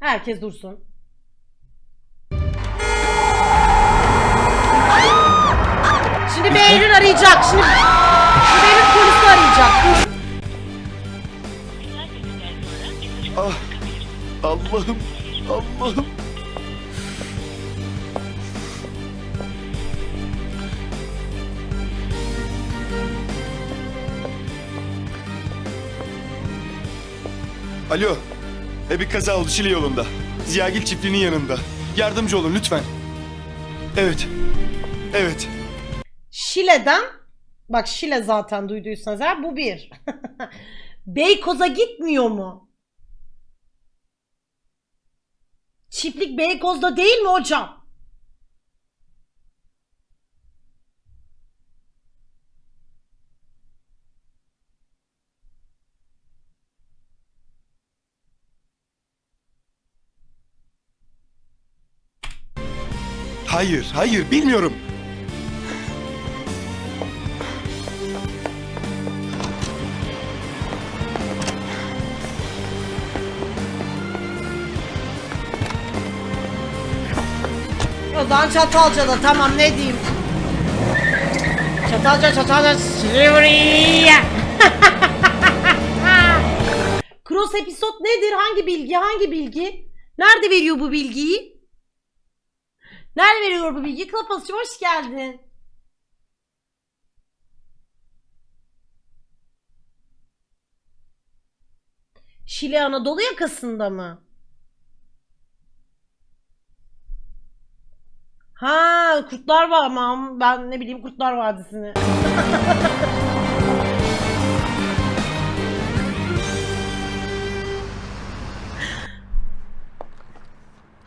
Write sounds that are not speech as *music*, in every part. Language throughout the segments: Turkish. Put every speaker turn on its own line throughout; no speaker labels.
Herkes dursun. Şimdi Behlül arayacak. Şimdi, şimdi Behlül polisi arayacak.
Ah Allah'ım Allah'ım. Alo. E bir kaza oldu Şile yolunda. Ziyagil çiftliğinin yanında. Yardımcı olun lütfen. Evet. Evet.
Şile'den bak Şile zaten duyduysanız eğer bu bir. *laughs* Beykoz'a gitmiyor mu? Çiftlik Beykoz'da değil mi hocam?
Hayır, hayır bilmiyorum.
Zaman Çatalca'da tamam ne diyeyim. Çatalca Çatalca Silivri. *laughs* Cross episode nedir? Hangi bilgi? Hangi bilgi? Nerede veriyor bu bilgiyi? Nerede veriyor bu bilgiyi? Klapasçı hoş geldin. Şile Anadolu yakasında mı? Ha, Kurtlar var ama ben ne bileyim Kurtlar Vadisi'ni.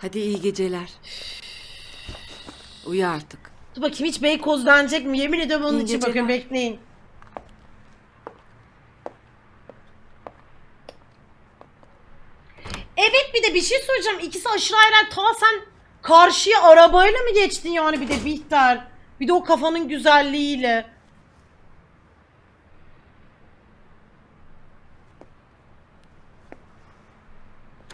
Hadi iyi geceler. Uyu artık.
Dur bakayım hiç Beykoz denecek mi? Yemin ediyorum onun
İyi
için
geceler.
bakıyorum bekleyin. Evet bir de bir şey söyleyeceğim. İkisi aşırı ayrı. Ta sen karşıya arabayla mı geçtin yani bir de Bihter? Bir de o kafanın güzelliğiyle.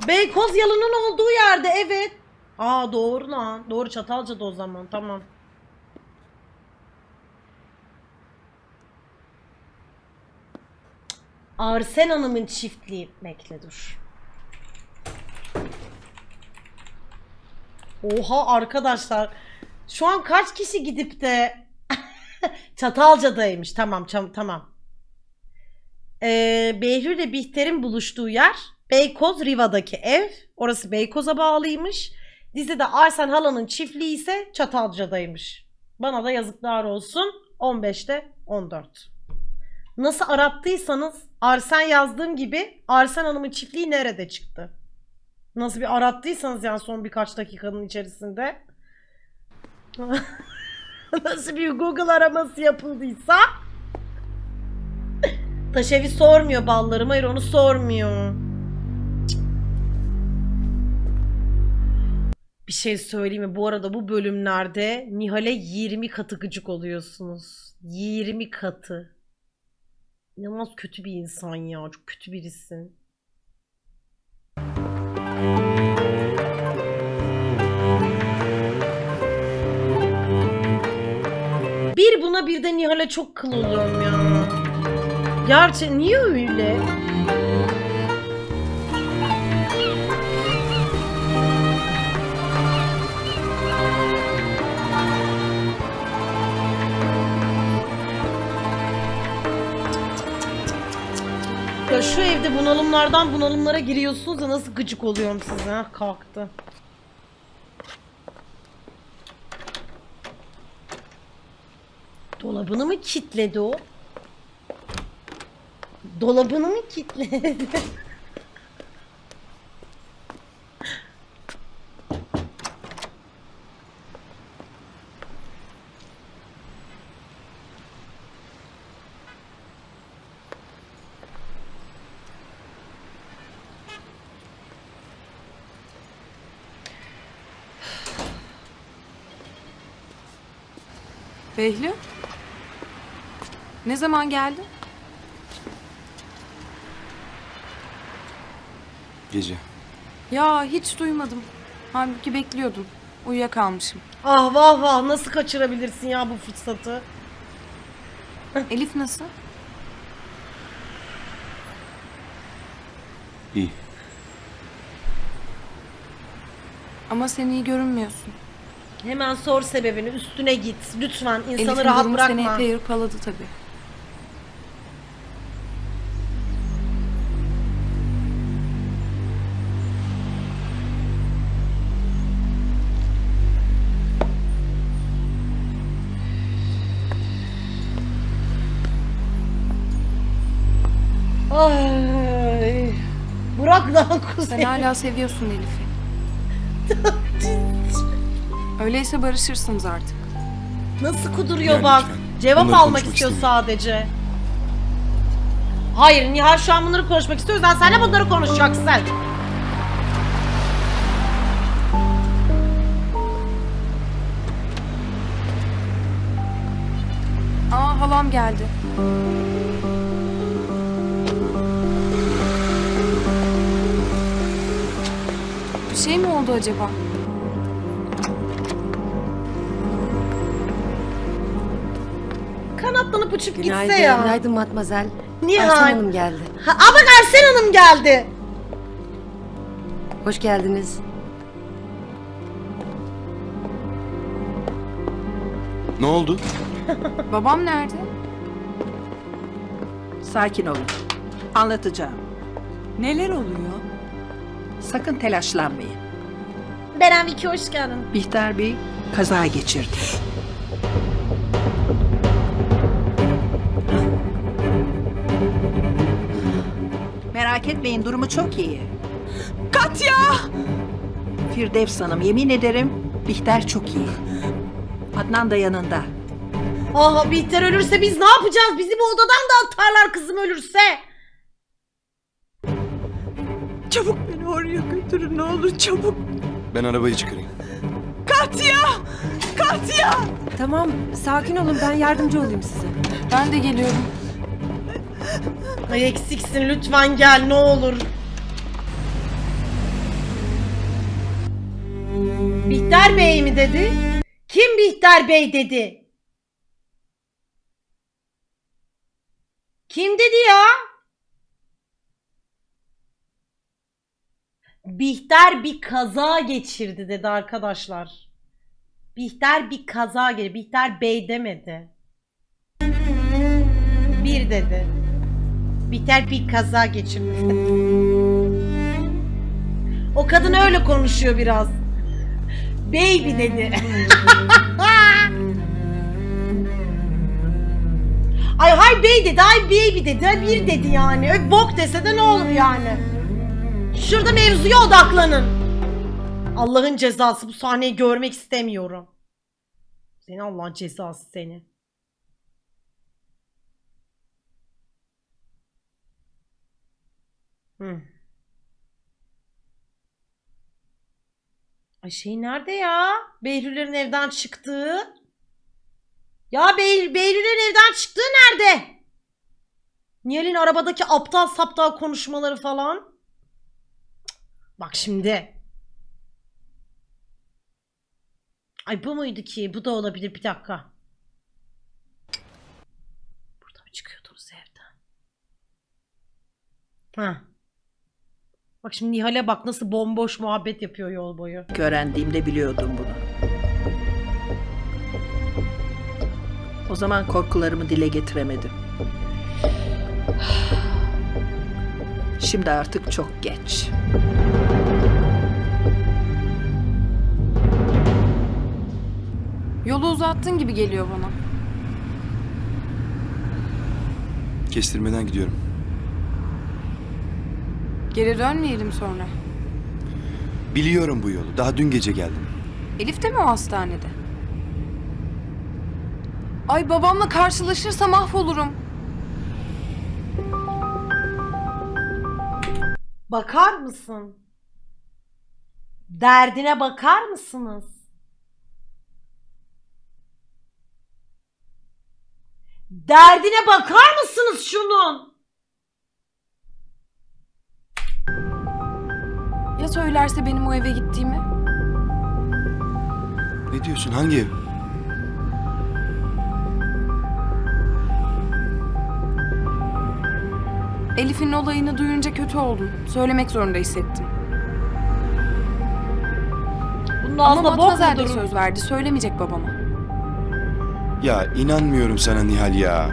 Beykoz yalının olduğu yerde evet. Aa doğru lan. Doğru Çatalca'da o zaman tamam. Arsen Hanım'ın çiftliği. Bekle dur. Oha arkadaşlar. Şu an kaç kişi gidip de *laughs* Çatalca'daymış. Tamam tamam. Ee, Behlül ile Bihter'in buluştuğu yer Beykoz Riva'daki ev. Orası Beykoz'a bağlıymış. Dizide Arsen Hala'nın çiftliği ise Çatalca'daymış. Bana da yazıklar olsun. 15'te 14. Nasıl arattıysanız Arsen yazdığım gibi Arsen Hanım'ın çiftliği nerede çıktı? Nasıl bir arattıysanız yani son birkaç dakikanın içerisinde *laughs* nasıl bir Google araması yapıldıysa Taşevi sormuyor ballarım. Hayır onu sormuyor. Bir şey söyleyeyim mi? Bu arada bu bölümlerde Nihal'e 20 katı gıcık oluyorsunuz. 20 katı. İnanılmaz kötü bir insan ya. Çok kötü birisin. Bir buna bir de Nihal'e çok kıl oluyorum ya. Gerçi niye öyle? Ya şu evde bunalımlardan bunalımlara giriyorsunuz da nasıl gıcık oluyorum size ha kalktı. Dolabını mı kilitledi o? Dolabını mı kilitledi? *laughs*
Behlül? Ne zaman geldin?
Gece.
Ya hiç duymadım. Halbuki bekliyordum. Uyuyakalmışım.
Ah vah vah nasıl kaçırabilirsin ya bu fırsatı? *laughs*
Elif nasıl?
İyi.
Ama sen iyi görünmüyorsun.
Hemen sor sebebini üstüne git. Lütfen insanı
Elif'in
rahat
durumu
bırakma.
seni epey hırpaladı tabii.
Ay. Bırak lan kuzey.
Sen hala seviyorsun Elif'i. *laughs* Öyleyse barışırsınız artık.
Nasıl kuduruyor
Yani
bak.
lütfen.
Cevap
Bunları
almak
konuşmak
istiyor
istemiyorum.
sadece. Hayır Nihal şu an bunları konuşmak istiyor. Sen de bunları konuşacaksın.
Aa halam geldi. Bir şey mi oldu acaba?
Kanatlanıp uçup gitse
Günaydın,
ya.
günaydın Matmazel.
Nihal.
Arsen Hanım geldi.
Ha, aa bak Arsen Hanım geldi.
Hoş geldiniz.
Ne oldu? *laughs*
Babam nerede?
Sakin olun. Anlatacağım. Neler oluyor? Sakın telaşlanmayın.
Beren Viki hoş geldin.
Bihter Bey kaza geçirdi. Merak etmeyin durumu çok iyi. Katya! Firdevs Hanım yemin ederim Bihter çok iyi. Adnan da yanında.
Ah Bihter ölürse biz ne yapacağız? Bizi bu odadan da atarlar kızım ölürse.
Çabuk beni oraya götürün ne olur çabuk.
Ben arabayı çıkarayım.
Katya! Katya!
Tamam, sakin olun. Ben yardımcı olayım size.
Ben de geliyorum.
Ay eksiksin lütfen gel ne olur. Bihter Bey mi dedi? Kim Bihter Bey dedi? Kim dedi ya? Bihter bir kaza geçirdi dedi arkadaşlar. Bihter bir kaza geçirdi. Bihter Bey demedi. Bir dedi. Bihter bir kaza geçirdi. o kadın öyle konuşuyor biraz. Baby dedi. *laughs* ay hay bey dedi, ay baby dedi, ay bir dedi yani. Ö, bok dese de ne olur yani. Şurada mevzuya odaklanın. Allah'ın cezası bu sahneyi görmek istemiyorum. Seni Allah'ın cezası seni. Hı. Ay şey nerede ya? Behlül'lerin evden çıktığı. Ya Bey evden çıktığı nerede? Nihal'in arabadaki aptal saptal konuşmaları falan. Bak şimdi. Ay bu muydu ki? Bu da olabilir. Bir dakika. Burada mı çıkıyordunuz evden? Ha. Bak şimdi Nihal'e bak nasıl bomboş muhabbet yapıyor yol boyu.
Öğrendiğimde biliyordum bunu. O zaman korkularımı dile getiremedim. Şimdi artık çok geç.
Yolu uzattın gibi geliyor bana.
Kestirmeden gidiyorum.
Geri dönmeyelim sonra.
Biliyorum bu yolu. Daha dün gece geldim.
Elif de mi o hastanede? Ay babamla karşılaşırsa mahvolurum.
Bakar mısın? Derdine bakar mısınız? Derdine bakar mısınız şunun?
Ya söylerse benim o eve gittiğimi?
Ne diyorsun hangi ev?
Elif'in olayını duyunca kötü oldum. Söylemek zorunda hissettim.
Bunun
Ama
ağzına bok
Matmazel de söz verdi. Söylemeyecek babama.
Ya inanmıyorum sana Nihal ya.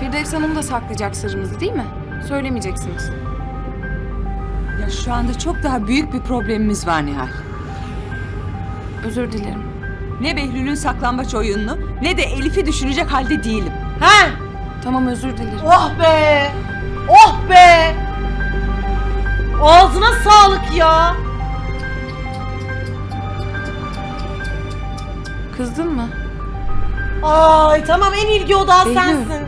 Firdevs Hanım da saklayacak sırrınızı değil mi? Söylemeyeceksiniz.
Ya şu anda çok daha büyük bir problemimiz var Nihal.
Özür dilerim.
Ne Behlül'ün saklambaç oyununu ne de Elif'i düşünecek halde değilim.
He?
Tamam özür dilerim.
Oh be! Oh be! Ağzına sağlık ya.
Kızdın mı?
Ay tamam en ilgi odağı
Behlül.
sensin.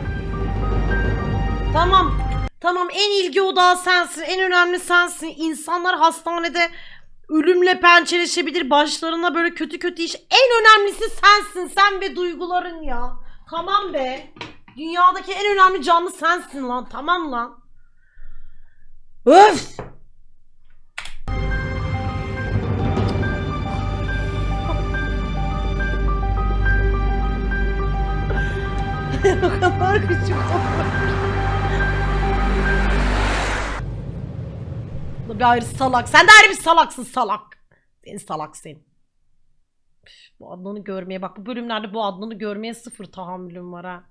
Tamam. Tamam en ilgi odağı sensin. En önemli sensin. İnsanlar hastanede ölümle pençeleşebilir. Başlarına böyle kötü kötü iş. En önemlisi sensin. Sen ve duyguların ya. Tamam be. Dünyadaki en önemli canlı sensin lan. Tamam lan. Öf! *laughs* o kadar küçük bir ayrı salak. Sen de ayrı bir salaksın salak. Sen salak sen. Bu Adnan'ı görmeye bak bu bölümlerde bu Adnan'ı görmeye sıfır tahammülüm var ha.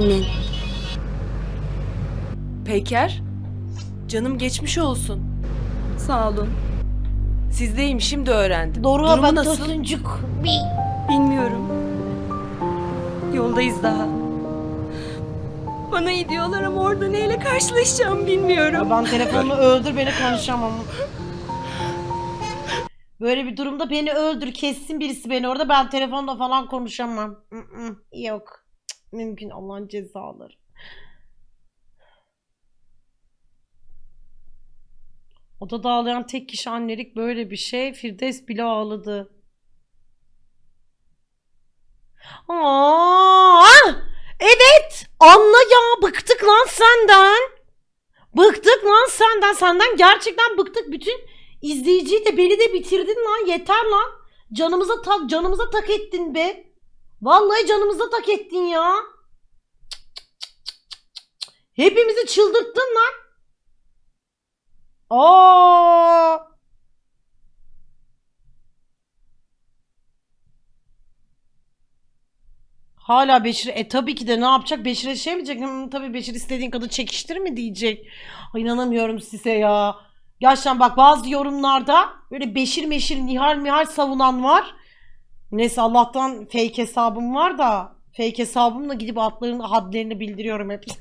Annen.
Peyker, canım geçmiş olsun. Sağ olun. Sizdeyim şimdi öğrendim.
Doğru
Durumu
bak
nasıl?
tosuncuk.
Bilmiyorum. Yoldayız daha. Bana iyi diyorlar ama orada neyle karşılaşacağım bilmiyorum.
Ben telefonumu öldür beni konuşamam. Böyle bir durumda beni öldür kessin birisi beni orada ben telefonla falan konuşamam. Mm-mm, Yok. Mümkün Allah'ın cezaları. Odada ağlayan tek kişi annelik böyle bir şey. Firdevs bile ağladı. Aa, evet. Anla ya bıktık lan senden. Bıktık lan senden. Senden gerçekten bıktık. Bütün izleyiciyi de beni de bitirdin lan. Yeter lan. Canımıza tak, canımıza tak ettin be. Vallahi canımıza tak ettin ya. Hepimizi çıldırttın lan. Aa! Hala Beşir e tabii ki de ne yapacak? Beşir'e şey mi diyecek? "Hmm, tabii Beşir istediğin kadar çekiştir mi diyecek. Ay inanamıyorum size ya. Gerçekten bak bazı yorumlarda böyle Beşir meşir Nihal Mihal savunan var. Neyse Allah'tan fake hesabım var da fake hesabımla gidip adlarını hadlerini bildiriyorum hep. *laughs*